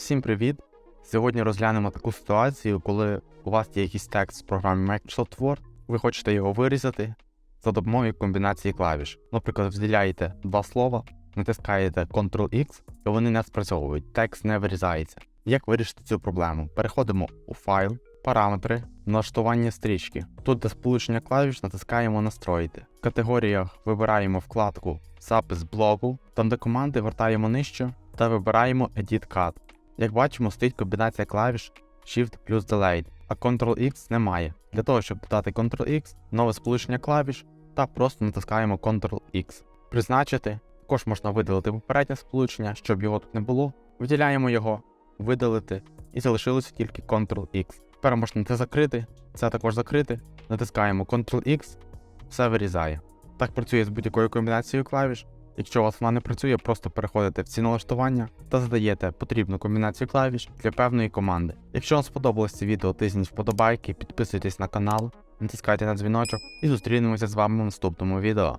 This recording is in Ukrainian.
Всім привіт! Сьогодні розглянемо таку ситуацію, коли у вас є якийсь текст в програмі Microsoft Word, ви хочете його вирізати за допомогою комбінації клавіш. Наприклад, виділяєте два слова, натискаєте Ctrl-X, і вони не спрацьовують, текст не вирізається. Як вирішити цю проблему? Переходимо у файл, параметри, налаштування стрічки. Тут для сполучення клавіш натискаємо Настроїти. В категоріях вибираємо вкладку Запис блоку, там де команди вертаємо нижче та вибираємо Edit Cut. Як бачимо, стоїть комбінація клавіш Shift плюс Delete, а Ctrl-X немає. Для того, щоб додати Ctrl-X, нове сполучення клавіш та просто натискаємо Ctrl-X. Призначити також можна видалити попереднє сполучення, щоб його тут не було. Виділяємо його, видалити і залишилося тільки Ctrl-X. Тепер можна це закрити, це також закрити, натискаємо Ctrl-X, все вирізає. Так працює з будь-якою комбінацією клавіш. Якщо у вас вона не працює, просто переходите в ці налаштування та задаєте потрібну комбінацію клавіш для певної команди. Якщо вам сподобалось це відео, тисніть вподобайки, підписуйтесь на канал, натискайте на дзвіночок і зустрінемося з вами в наступному відео.